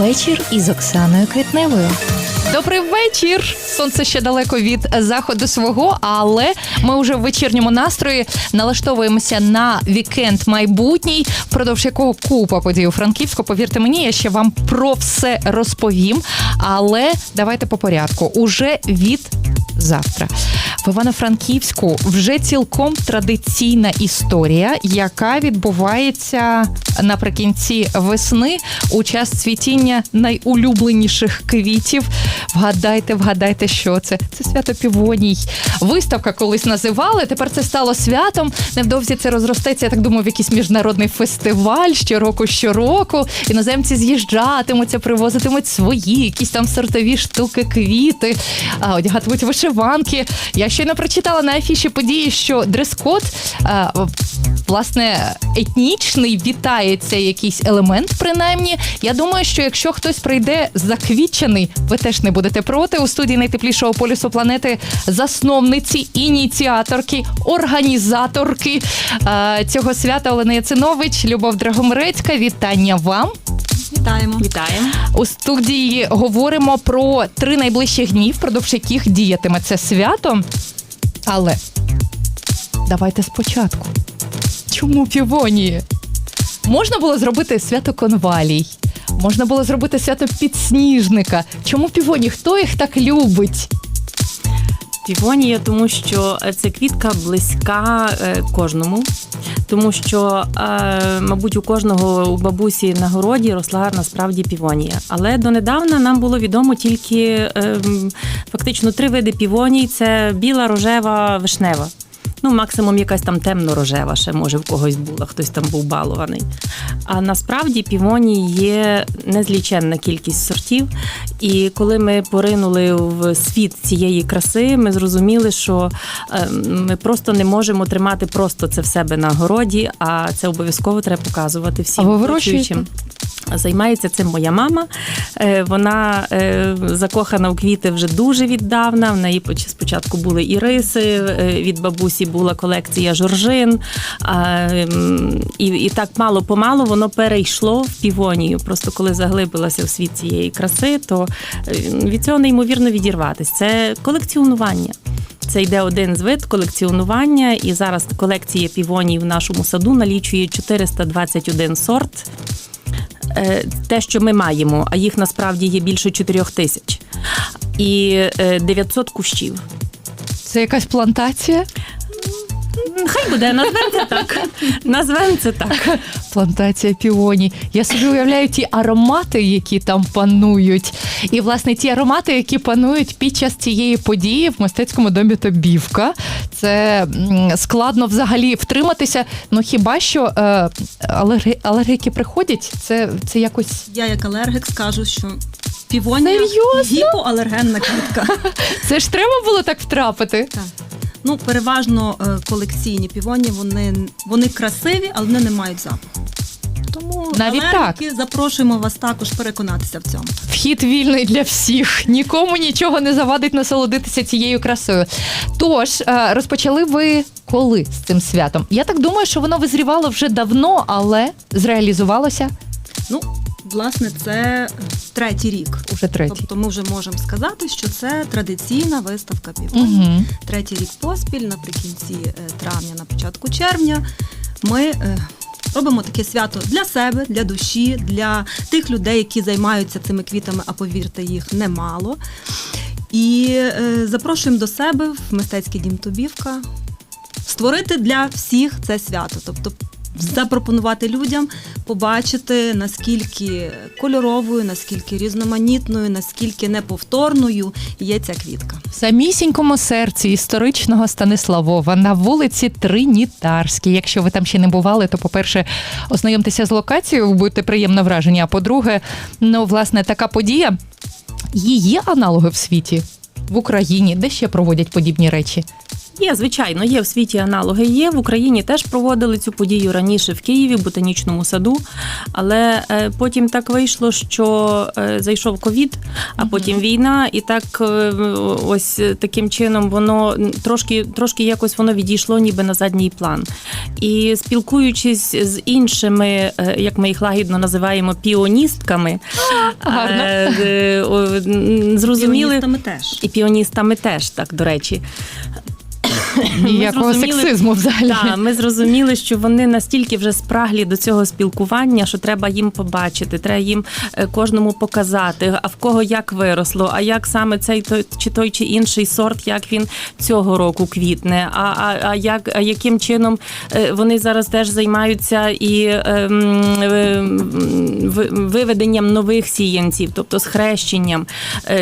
Вечір із Оксаною Квітневою. Добрий вечір. Сонце ще далеко від заходу свого, але ми вже в вечірньому настрої налаштовуємося на вікенд майбутній, впродовж якого купа подій у Франківську. Повірте мені, я ще вам про все розповім. Але давайте по порядку. Уже від завтра. В Івано-Франківську вже цілком традиційна історія, яка відбувається наприкінці весни у час цвітіння найулюбленіших квітів. Вгадайте, вгадайте, що це? Це свято півоній. Виставка колись називали. Тепер це стало святом. Невдовзі це розростеться. Я так думаю, в якийсь міжнародний фестиваль щороку, щороку. Іноземці з'їжджатимуться, привозитимуть свої, якісь там сортові штуки, квіти, а, одягатимуть вишиванки. Я щойно прочитала на афіші події, що дрес-код а, власне етнічний вітається якийсь елемент, принаймні. Я думаю, що якщо хтось прийде заквітчений, ви теж не будете проти. У студії найтеплішого полюсу планети засновниці, ініціаторки, організаторки е, цього свята Олена Яцинович, Любов Драгомирецька. Вітання вам. Вітаємо. Вітаємо. У студії говоримо про три найближчих дні, впродовж яких діятиме це свято. Але давайте спочатку. Чому півонії? Можна було зробити свято конвалій, можна було зробити свято підсніжника. Чому півоні? Хто їх так любить? Півонія, тому що це ця квітка близька е, кожному, тому що, е, мабуть, у кожного у бабусі на городі росла насправді півонія. Але донедавна нам було відомо тільки е, фактично три види півоній: це біла, рожева, вишнева. Ну, максимум якась там темно-рожева, ще може в когось була, хтось там був балований. А насправді півоній є незліченна кількість сортів. І коли ми поринули в світ цієї краси, ми зрозуміли, що е, ми просто не можемо тримати просто це в себе на городі, а це обов'язково треба показувати всім А ви вирощуєте? Займається цим моя мама. Е, Вона е, закохана в квіти вже дуже віддавна. В неї спочатку були іриси, е, від бабусі була колекція жоржин. Ем, І, і так мало помалу воно перейшло в півонію. Просто коли заглибилася в світ цієї краси, то від цього неймовірно відірватися. Це колекціонування. Це йде один з вид колекціонування, і зараз колекція півоній в нашому саду налічує 421 сорт. Е, Те, що ми маємо, а їх насправді є більше 4 тисяч. І е, 900 кущів. Це якась плантація? Хай буде, назвемо це так. Назвемо це так. Плантація півоній. Я собі уявляю ті аромати, які там панують. І, власне, ті аромати, які панують під час цієї події в мистецькому домі Тобівка. Це складно взагалі втриматися. Ну хіба що е, алерги, алергіки приходять? Це, це якось. Я як алергік скажу, що півонія Серйозно? гіпоалергенна квітка. Це ж треба було так втрапити. Так. Ну, переважно е, колекційні півоні, вони, вони красиві, але вони не мають запаху. Тому Навіть алергіки, запрошуємо вас також переконатися в цьому. Вхід вільний для всіх. Нікому нічого не завадить насолодитися цією красою. Тож е, розпочали ви коли з цим святом? Я так думаю, що воно визрівало вже давно, але зреалізувалося Ну, власне, це третій рік. уже третій. Тобто ми вже можемо сказати, що це традиційна виставка півоній. Угу. Третій рік поспіль, наприкінці е, травня, на початку червня, ми е, робимо таке свято для себе, для душі, для тих людей, які займаються цими квітами, а повірте, їх немало. І е, запрошуємо до себе в мистецький дім Тобівка створити для всіх це свято. Тобто запропонувати людям побачити, наскільки кольоровою, наскільки різноманітною, наскільки неповторною є ця квітка. В самісінькому серці історичного Станиславова на вулиці Тринітарській. Якщо ви там ще не бували, то по-перше, ознайомтеся з локацією, будете приємно вражені. А по-друге, ну власне така подія. Її аналоги в світі в Україні, де ще проводять подібні речі. Є, звичайно, є в світі аналоги. Є в Україні теж проводили цю подію раніше в Києві, в ботанічному саду. Але е, потім так вийшло, що е, зайшов ковід, а потім війна, і так е, ось таким чином воно трошки, трошки якось воно відійшло, ніби на задній план. І спілкуючись з іншими, е, як ми їх лагідно називаємо, піоністками, гарно. е, е, зрозуміли. Піоністами теж. І піоністами теж так, до речі. Ніякого сексизму взагалі. Так, ми зрозуміли, що вони настільки вже спраглі до цього спілкування, що треба їм побачити, треба їм е, кожному показати, а в кого як виросло, а як саме цей той чи той чи інший сорт, як він цього року квітне, а, а, а як а яким чином е, вони зараз теж займаються і ем, е, виведенням нових сіянців, тобто схрещенням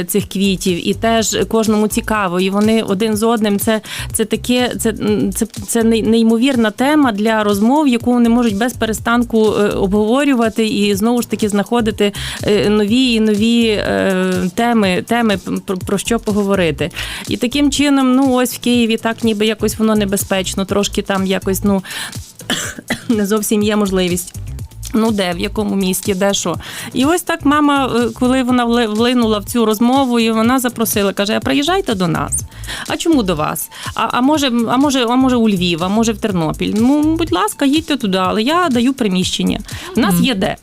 цих квітів, і теж кожному цікаво. І вони один з одним це, це таке, це, це, це неймовірна тема для розмов, яку вони можуть без перестанку е, обговорювати і знову ж таки знаходити е, нові і нові е, теми, теми про, що поговорити. І таким чином, ну ось в Києві так ніби якось воно небезпечно, трошки там якось ну не зовсім є можливість. Ну, де, в якому місті, де що. І ось так мама, коли вона влинула в цю розмову, і вона запросила, каже: приїжджайте до нас. А чому до вас? А, а може, а може, а може у Львів, а може в Тернопіль. Ну, будь ласка, їдьте туди, але я даю приміщення. У нас є де.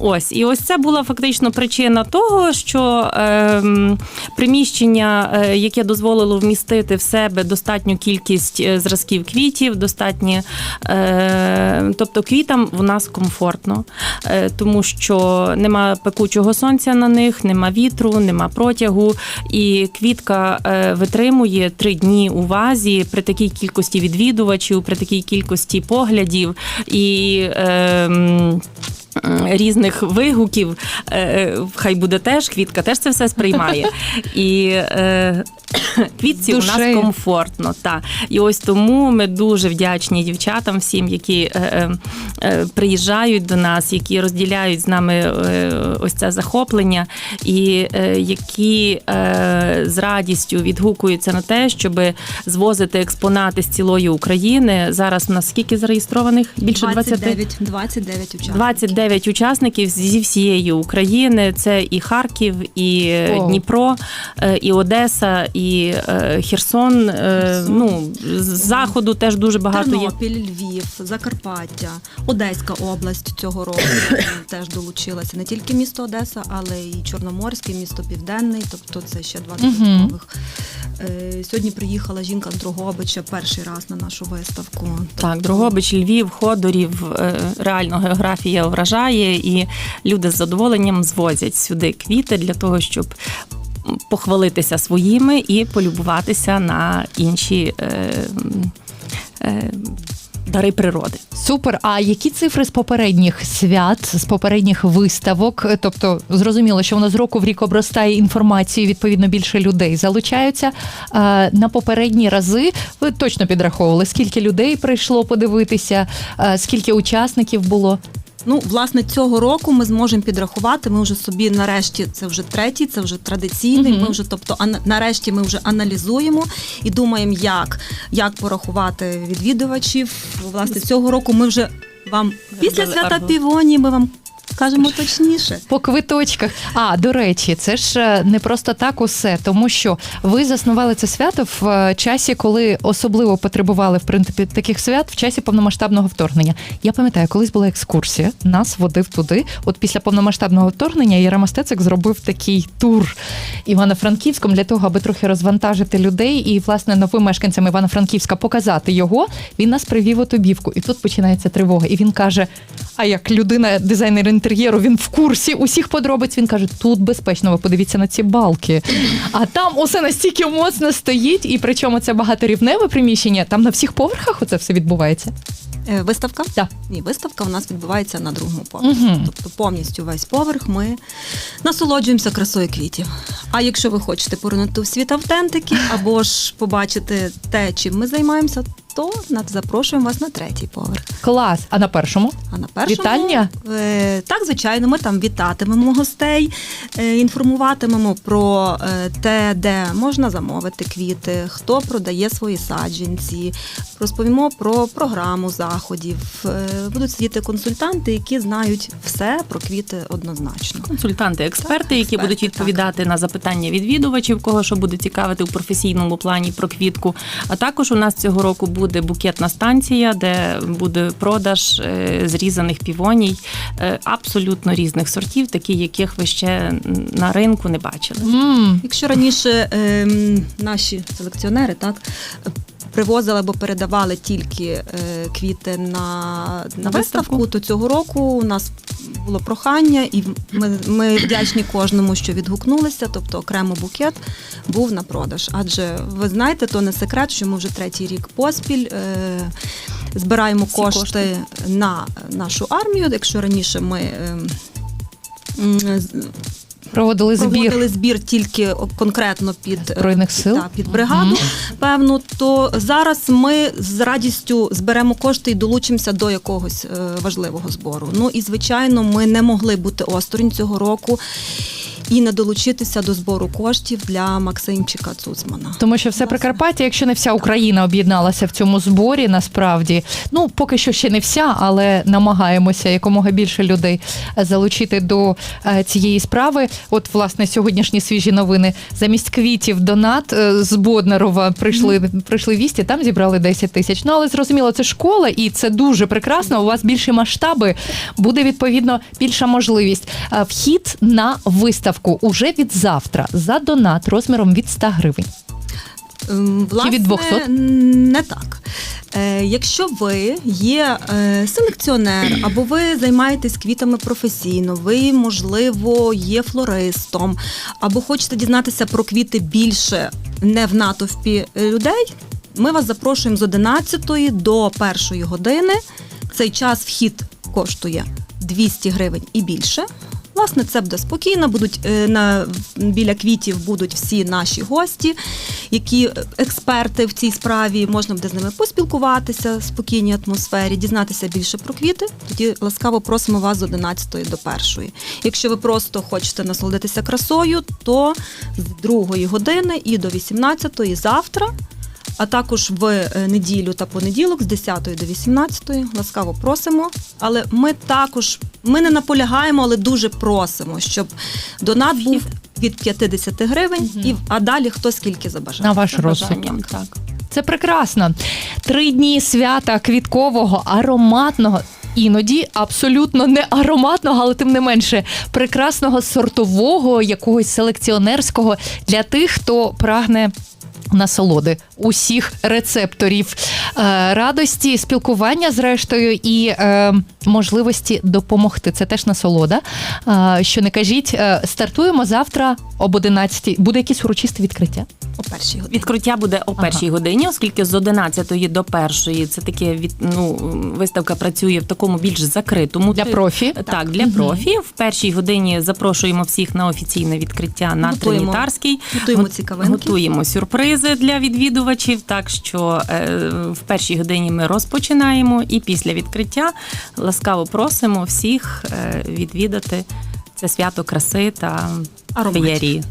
Ось, і ось це була фактично причина того, що ем, приміщення, е, яке дозволило вмістити в себе достатню кількість е, зразків квітів, достатні, е, тобто квітам в нас комфортно, е, тому що нема пекучого сонця на них, нема вітру, нема протягу, і квітка е, витримує три дні у вазі при такій кількості відвідувачів, при такій кількості поглядів і. ем, Різних вигуків, е, хай буде теж, квітка теж це все сприймає. І е, квітці у нас комфортно. Та. І ось тому ми дуже вдячні дівчатам, всім, які е, е, е, приїжджають до нас, які розділяють з нами е, ось це захоплення, і е, які е, з радістю відгукуються на те, щоб звозити експонати з цілої України. Зараз у нас скільки зареєстрованих? Більше 20? 29, 29 учасників. 29 учасників зі всієї України. Це і Харків, і О. Дніпро, е, і Одеса, і е, Херсон. Е, Херсон. Ну з заходу теж дуже багато є. Тернопіль, Львів, Закарпаття, Одеська область цього року теж долучилася. Не тільки місто Одеса, але і Чорноморське, місто Південний, тобто це ще два Мгм. додаткових. Е, Сьогодні приїхала жінка з Дрогобича перший раз на нашу виставку. Так, Дрогобич, Львів, Ходорів, е, реально географія вражає, і люди з задоволенням звозять сюди квіти для того, щоб похвалитися своїми і полюбуватися на інші е, е, дари природи. Супер. А які цифри з попередніх свят, з попередніх виставок? Тобто, зрозуміло, що воно з року в рік обростає інформацією, відповідно, більше людей залучаються. А, на попередні рази ви точно підраховували, скільки людей прийшло подивитися, а, скільки учасників було. Ну, власне, цього року ми зможемо підрахувати. Ми вже собі нарешті це вже третій, це вже традиційний. Угу. Ми вже, тобто, а нарешті ми вже аналізуємо і думаємо, як, як порахувати відвідувачів. Власне, цього року ми вже вам після свята півоні. ми вам скажемо точніше. По квиточках. А, до речі, це ж е, не просто так усе, тому що ви заснували це свято в е, часі, коли особливо потребували в принципі таких свят в часі повномасштабного вторгнення. Я пам'ятаю, колись була екскурсія, нас водив туди. От після повномасштабного вторгнення Єрема Стецик зробив такий тур Івано-Франківськом для того, аби трохи розвантажити людей і, власне, новим мешканцям Івано-Франківська показати його. Він нас привів у Тобівку, і тут починається тривога. І він каже: а як людина, дизайнер інтер'єру, він в курсі усіх подробиць. Він каже: тут безпечно, ви подивіться на ці балки. А там усе настільки моцно стоїть, і причому це багаторівневе приміщення. Там на всіх поверхах оце все відбувається. Е, Виставка? Так. Ні, виставка у нас відбувається на другому поверсі. Мгм. Тобто повністю весь поверх ми насолоджуємося красою квітів. А якщо ви хочете поринути в світ автентики або ж побачити те, чим ми займаємося, то запрошуємо вас на третій поверх. Клас. А на першому? А на першому Вітання? Е, так, звичайно, ми там вітатимемо гостей, е, інформуватимемо про е, те, де можна замовити квіти, хто продає свої саджанці, розповімо про програму заходів. Е, будуть сидіти консультанти, які знають все про квіти однозначно. Консультанти, експерти, Так, які експерти, будуть відповідати на запитання відвідувачів, кого що буде цікавити у професійному плані про квітку. А також у нас цього року буде букетна станція, де буде продаж е, зрізаних півоній е, абсолютно різних сортів, такі, яких ви ще на ринку не бачили. Mm. Якщо раніше е, наші селекціонери так привозили або передавали тільки е, квіти на, на виставку, виставку. то цього року у нас було прохання, і ми, ми вдячні кожному, що відгукнулися. Тобто окремо букет був на продаж. Адже ви знаєте, то не секрет, що ми вже третій рік поспіль. Е, Збираємо кошти, кошти. на нашу армію. Якщо раніше ми ем, Проводили збір. проводили збір тільки конкретно під е, Збройних сил? та, під бригаду. Певно, то зараз ми з радістю зберемо кошти і долучимося до якогось е, важливого збору. Ну і звичайно, ми не могли бути осторонь цього року і не долучитися до збору коштів для Максимчика Цуцмана. Тому що все Прикарпаття, якщо не вся Україна об'єдналася в цьому зборі, насправді ну поки що ще не вся, але намагаємося якомога більше людей е, залучити до е, цієї справи. От власне сьогоднішні свіжі новини замість квітів донат е, з Боднарова прийшли прийшли вісті. Там зібрали 10 тисяч. Ну але зрозуміло, це школа, і це дуже прекрасно. У вас більші масштаби, буде відповідно більша можливість. Вхід на виставку уже від завтра за донат розміром від 100 гривень. Ем, Власне, від 200? не так. Е, якщо ви є е, селекціонер, або ви займаєтесь квітами професійно, ви, можливо, є флористом, або хочете дізнатися про квіти більше не в натовпі людей, ми вас запрошуємо з 11 до 1 години. Цей час вхід коштує 200 гривень і більше. Власне, це буде спокійно. Будуть е, на біля квітів будуть всі наші гості, які е, експерти в цій справі. Можна буде з ними поспілкуватися в спокійній атмосфері, дізнатися більше про квіти. Тоді ласкаво просимо вас з 11 до 1. Якщо ви просто хочете насолодитися красою, то з 2 години і до 18 завтра. А також в е, неділю та понеділок з 10 до 18 ласкаво просимо. Але ми також ми не наполягаємо, але дуже просимо, щоб донат був від 50 гривень, і а далі хто скільки забажає. На ваш розсуд. так. Це прекрасно. Три дні свята квіткового, ароматного. Іноді абсолютно не ароматного, але тим не менше прекрасного сортового, якогось селекціонерського для тих, хто прагне насолоди усіх рецепторів е, радості, спілкування зрештою і е, можливості допомогти. Це теж насолода. Е, що не кажіть, стартуємо завтра об 11 Буде якесь урочисте відкриття? О першій годині. Відкриття буде о Ага. першій годині, оскільки з 11 до 1 це таке від ну виставка працює в такому більш закритому Для профі. Так, для Мгм. профі. В першій годині запрошуємо всіх на офіційне відкриття на Готуємо. Тринітарській. Готуємо Го- цікавинки. Готуємо сюрпризи для відвідувачів. Так що е, в першій годині ми розпочинаємо, і після відкриття ласкаво просимо всіх е, відвідати це свято краси та феєрії.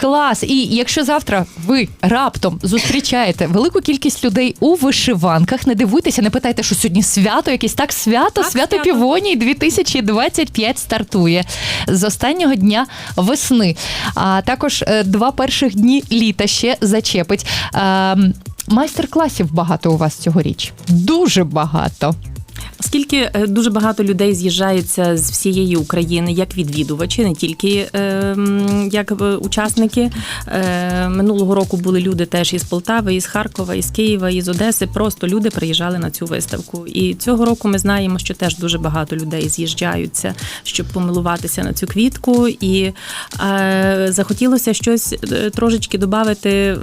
Клас! І якщо завтра ви раптом зустрічаєте велику кількість людей у вишиванках, не дивуйтеся, не питайте, що сьогодні свято, якесь так свято, Так, свято свято. півоній 2025 стартує з останнього дня весни. А також е, два перших дні літа ще зачепить. Ем, Майстер-класів багато у вас цьогоріч. Дуже багато. Оскільки е, дуже багато людей з'їжджаються з всієї України як відвідувачі, не тільки е, як е, учасники. Е, Минулого року були люди теж із Полтави, із Харкова, із Києва, із Одеси. Просто люди приїжджали на цю виставку. І цього року ми знаємо, що теж дуже багато людей з'їжджаються, щоб помилуватися на цю квітку. І е, захотілося щось е, трошечки додати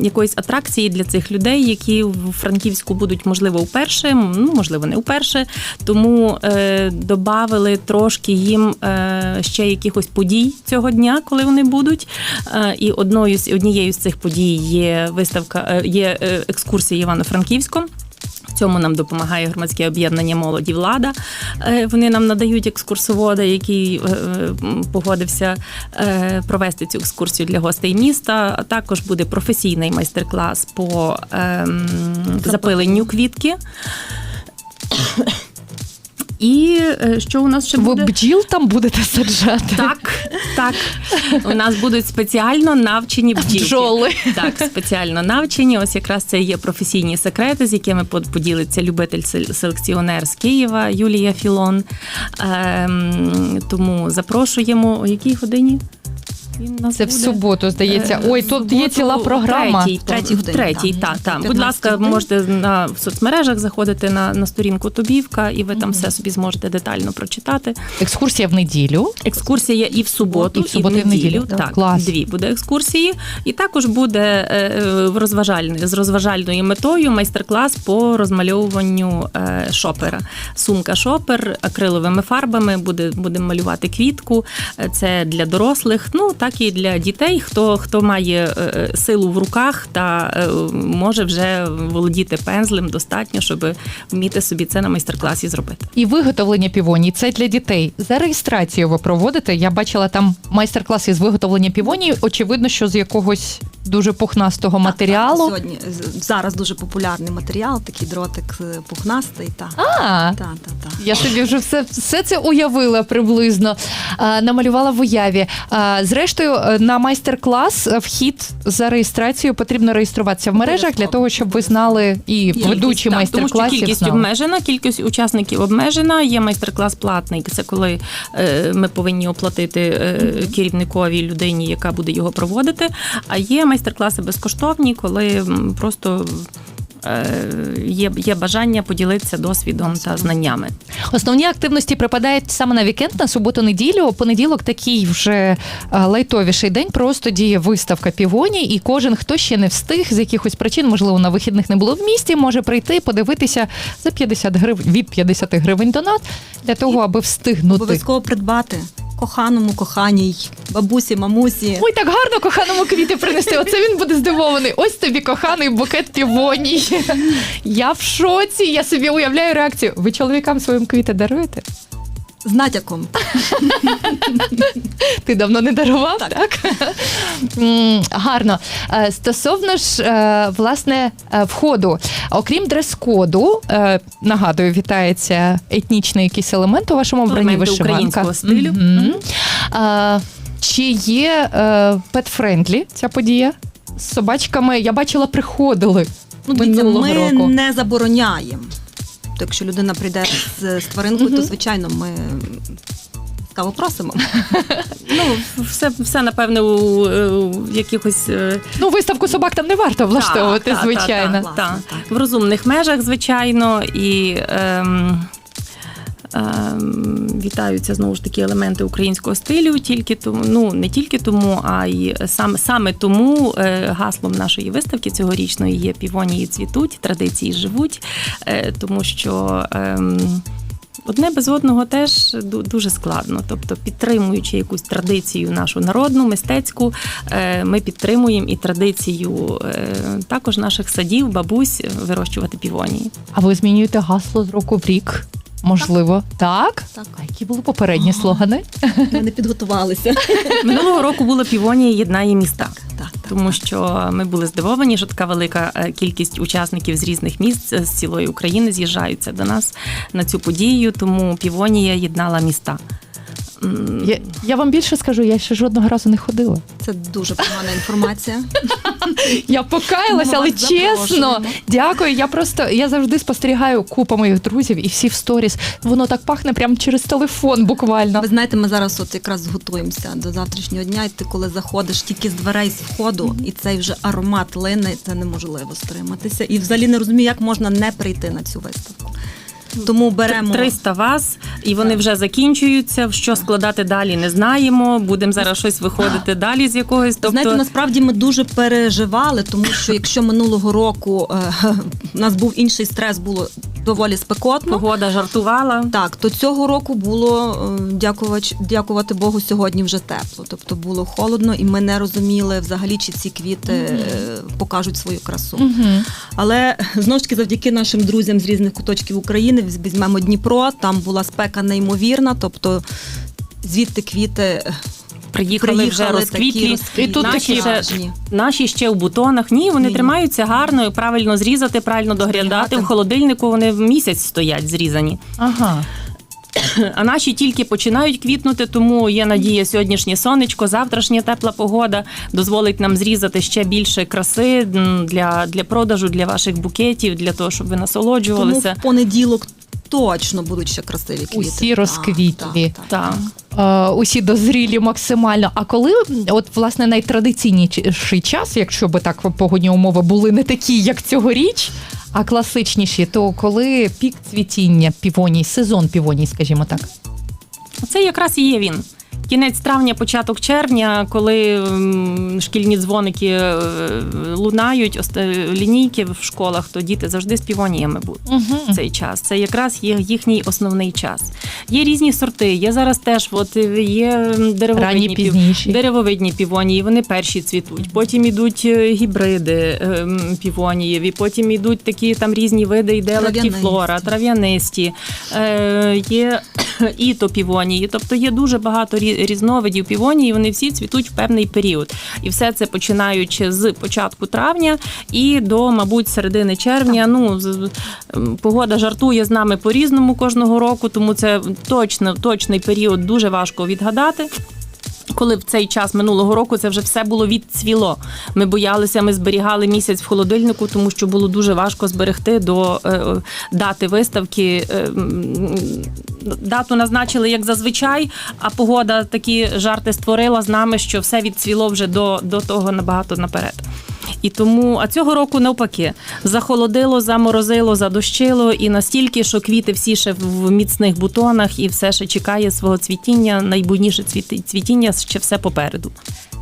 якоїсь атракції для цих людей, які в Франківську будуть можливо вперше, ну можливо, не вперше. Вперше, тому е, додали трошки їм е, ще якихось подій цього дня, коли вони будуть. Е, і одною з однією з цих подій є виставка, е, є е, екскурсія Івано-Франківськом. В цьому нам допомагає громадське об'єднання молоді влада. Е, Вони нам надають екскурсовода, який е, погодився провести цю екскурсію для гостей міста. А також буде професійний майстер-клас по ем, запиленню квітки. І е, що у нас ще Ви буде? бджіл там будете саджати? Так, так. У нас будуть спеціально навчені бджілки. Бджоли. Так, спеціально навчені. Ось якраз це є професійні секрети, з якими поділиться любитель-селекціонер з Києва Юлія Філон. Ем, тому запрошуємо о якій годині? Він нас Це в буде? суботу, здається. Е, Ой, в тут є суботу ціла програма. Третій, Третій в годині, третій, так. так, так. Будь 15 ласка, можете на в соцмережах заходити на, на сторінку Тобівка, і ви там все собі зможете детально прочитати. Екскурсія в неділю. Екскурсія і в суботу, І в суботу, і в неділю. Так, Клас. дві буде екскурсії. І також буде е, е, в розважальний, з розважальною метою майстер-клас по розмальовуванню е, шопера. Сумка шопер акриловими фарбами. Буде, будемо малювати квітку. Е, Це для дорослих, ну так і для дітей, хто, хто має е, е, силу в руках та е, може вже володіти пензлем достатньо, щоб вміти собі це на майстер-класі зробити. І виготовлення півоній це для дітей. За реєстрацію ви проводите. Я бачила там майстер-класи з виготовлення півоній. Очевидно, що з якогось дуже пухнастого матеріалу. Сьогодні зараз дуже популярний матеріал, такий дротик пухнастий. Та. А, Та, та, та. Я собі вже все, все це уявила приблизно, а, намалювала в уяві. А, зрештою, е, на майстер-клас е, вхід за реєстрацією потрібно реєструватися в мережах для того, щоб ви знали і ведучі майстер-класів. що кількість знали. обмежена, кількість учасників обмежена. Є майстер-клас платний. Це коли е, ми повинні оплатити е, керівниковій людині, яка буде його проводити. А є майстер-класи безкоштовні, коли просто. Е, Є, є бажання поділитися досвідом та знаннями. Основні активності припадають саме на вікенд, на суботу-неділю. Понеділок такий вже е, лайтовіший день. Просто діє виставка півоній, і кожен, хто ще не встиг з якихось причин, можливо, на вихідних не було в місті, може прийти, подивитися за 50 гривень від 50 гривень донат для того, аби встигнути. Обов'язково придбати коханому, коханій, бабусі, мамусі. Ой, так гарно коханому квіти принести. Оце він буде здивований. Ось тобі коханий букет півоній. Я в шоці. Я собі уявляю реакцію. Ви чоловікам своїм квіти даруєте? З натяком. Ти давно не дарував, так? М, Гарно. Е, Стосовно ж е, власне е, входу, окрім дрес-коду, нагадую, вітається етнічний якийсь елемент у вашому вбранні вишиванка. українського стилю. Мгм. Е, Чи є пет-френдлі ця подія? З собачками я бачила, приходили Ну, дивіться, ми року. не забороняємо. То якщо людина прийде з, з тваринкою, то звичайно ми цікаво просимо. Ну, все, все напевне, у, е, у якихось е, Ну, виставку собак там не варто влаштовувати, Так, так, звичайно. так, Власне, та, так. В розумних межах, звичайно, і ем, вітаються знову ж таки елементи українського стилю, тільки тому, ну не тільки тому, а й саме, саме тому е, гаслом нашої виставки цьогорічної є півонії цвітуть, традиції живуть, е, тому що. Ем, Одне без одного теж ду- дуже складно. Тобто, підтримуючи якусь традицію нашу народну, мистецьку, е, ми підтримуємо і традицію також наших садів, бабусь вирощувати півонії. А ви змінюєте гасло з року в рік? Можливо, так? Так. А які були попередні слогани? Ми не підготувалися. Минулого року було півонія єднає міста. Так, так. Тому що ми були здивовані, що така велика е, кількість учасників з різних міст е, з цілої України з'їжджаються до нас на цю подію. Тому півонія єднала міста. Я, я вам більше скажу, я ще жодного разу не ходила. Це дуже погана інформація. Я покаялася, але чесно, дякую. Я просто я завжди спостерігаю купа моїх друзів і всі в сторіс. Воно так пахне прямо через телефон, буквально. Ви знаєте, ми зараз от якраз готуємося до завтрашнього дня, і ти коли заходиш тільки з дверей з входу, і цей вже аромат лине, це неможливо стриматися. І взагалі не розумію, як можна не прийти на цю виставку. Тому беремо 300 ваз, і вони вже закінчуються. Що складати далі, не знаємо. Будемо зараз щось виходити далі з якогось. Тобто, Знаєте, насправді ми дуже переживали, тому що якщо минулого року е, у нас був інший стрес, було доволі спекотно. Погода жартувала. Так, то цього року було е, дякувач, дякувати Богу, сьогодні вже тепло. Тобто було холодно, і ми не розуміли взагалі, чи ці квіти е, покажуть свою красу. Мгм. Але знову ж таки, завдяки нашим друзям з різних куточків України, візьмемо Дніпро, там була спека неймовірна, тобто звідти квіти е, Приїхали, вже розквітлі. розквітлі, І тут наші, такі ще, наші ще в бутонах. Ні, вони Ні. тримаються гарно, і правильно зрізати, правильно доглядати. Зберігати. В холодильнику вони в місяць стоять зрізані. Ага. А наші тільки починають квітнути, тому є надія, сьогоднішнє сонечко, завтрашня тепла погода дозволить нам зрізати ще більше краси для, для продажу, для ваших букетів, для того, щоб ви Тому насолоджувалися. в понеділок точно будуть ще красиві квіти. Усі Так, розквітлі. так, так. Так. Е, усі дозрілі максимально. А коли от власне найтрадиційніший час, якщо би так погодні умови були не такі, як цьогоріч, а класичніші, то коли пік цвітіння півоній, сезон півоній, скажімо так. Це якраз і є він. Кінець травня, початок червня, коли шкільні дзвоники е, лунають, лінійки в школах, то діти завжди з півоніями будуть. Угу. в цей час. Це якраз є їхній основний час. Є різні сорти. Є зараз теж от е, є деревовидні пів- Деревовидні півонії, вони перші цвітуть. Потім ідуть е, гібриди е, півонієві, потім ідуть такі там різні види, йде лактіфлора, трав'янисті, е, є іто півонії. Тобто є дуже багато рі- різновидів півонії, вони всі цвітуть в певний період. І все це починаючи з початку травня і до, мабуть, середини червня. Ну, погода жартує з нами по-різному кожного року, тому це точно, точний період дуже важко відгадати. Коли в цей час минулого року це вже все було відцвіло. Ми боялися, ми зберігали місяць в холодильнику, тому що було дуже важко зберегти до е, е, дати виставки. Е, дату назначили як зазвичай, а погода такі жарти створила з нами, що все відцвіло вже до, до того набагато наперед. І тому, а цього року навпаки, захолодило, заморозило, задощило, і настільки, що квіти всі ще в міцних бутонах, і все ще чекає свого цвітіння, найбуйніше цвітіння ще все попереду.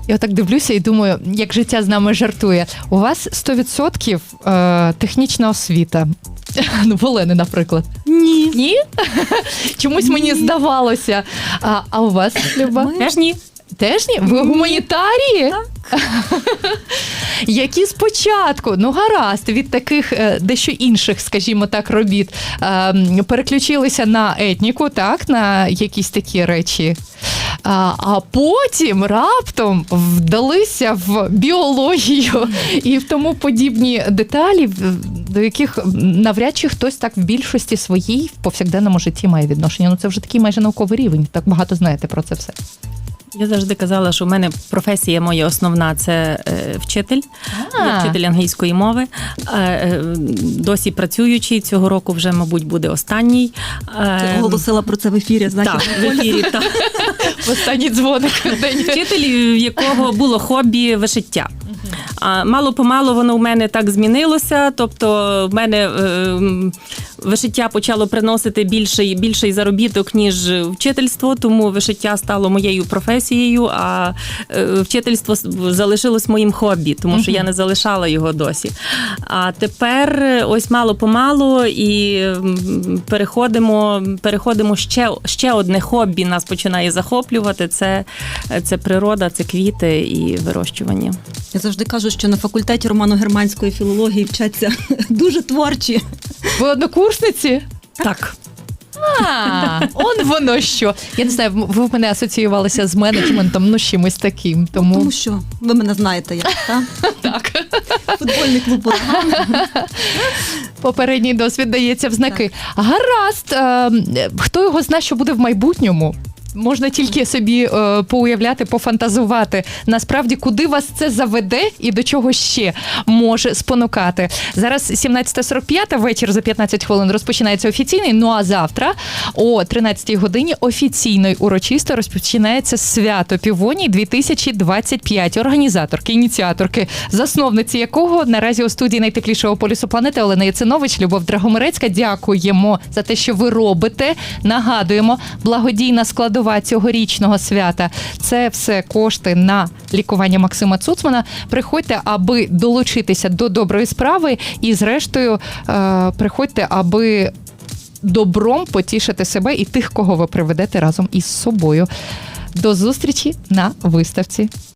Я так дивлюся і думаю, як життя з нами жартує. У вас 100% е, технічна освіта. Ну, в Олени, наприклад. Ні. Ні? Чомусь мені здавалося. А, а у вас, Люба? Ми- Теж ні. Теж ні? Ви гуманітарії? Які спочатку, ну гаразд, від таких е, дещо інших, скажімо так, робіт е, переключилися на етніку, так, на якісь такі речі. А, а потім раптом вдалися в біологію і в тому подібні деталі, до яких навряд чи хтось так в більшості своїй в повсякденному житті має відношення. Ну це вже такий майже науковий рівень. Так багато знаєте про це все. Я завжди казала, що в мене професія моя основна це е, вчитель. Я вчитель англійської мови. Е, е, досі працюючий цього року вже, мабуть, буде останній. Е, Ти оголосила про це в ефірі. Значить, так, в ефірі. Так. В останній дзвоник. Вчитель, в якого було хобі вишиття. А мало помалу воно в мене так змінилося. Тобто, в мене е, вишиття почало приносити більший, більший заробіток, ніж вчительство, тому вишиття стало моєю професією, а е, вчительство залишилось моїм хобі, тому що я не залишала його досі. А тепер е, ось мало помалу і переходимо, переходимо ще, ще одне хобі нас починає захоплювати. Це, це природа, це квіти і вирощування. Я завжди кажу, що на факультеті романо-германської філології вчаться дуже творчі. Ви однокурсниці? Так. А, он воно що. Я не знаю, ви в мене асоціювалися з менеджментом, ну з чимось таким. Тому, Тому що ви мене знаєте, як та? так. футбольний клуб Попередній досвід дається в знаки. Гаразд, е, хто його знає, що буде в майбутньому? Можна тільки собі е, поуявляти, пофантазувати. Насправді, куди вас це заведе і до чого ще може спонукати. Зараз 17.45 вечір за 15 хвилин розпочинається офіційний. Ну а завтра о 13 годині офіційно й урочисто розпочинається свято Півоній 2025. Організаторки, ініціаторки, засновниці якого наразі у студії найтеплішого полюсу планети Олена Яцинович, Любов Драгомирецька. Дякуємо за те, що ви робите. Нагадуємо, благодійна складова складова цьогорічного свята це все кошти на лікування Максима Цуцмана. Приходьте, аби долучитися до доброї справи, і зрештою е, приходьте, аби добром потішити себе і тих, кого ви приведете разом із собою. До зустрічі на виставці.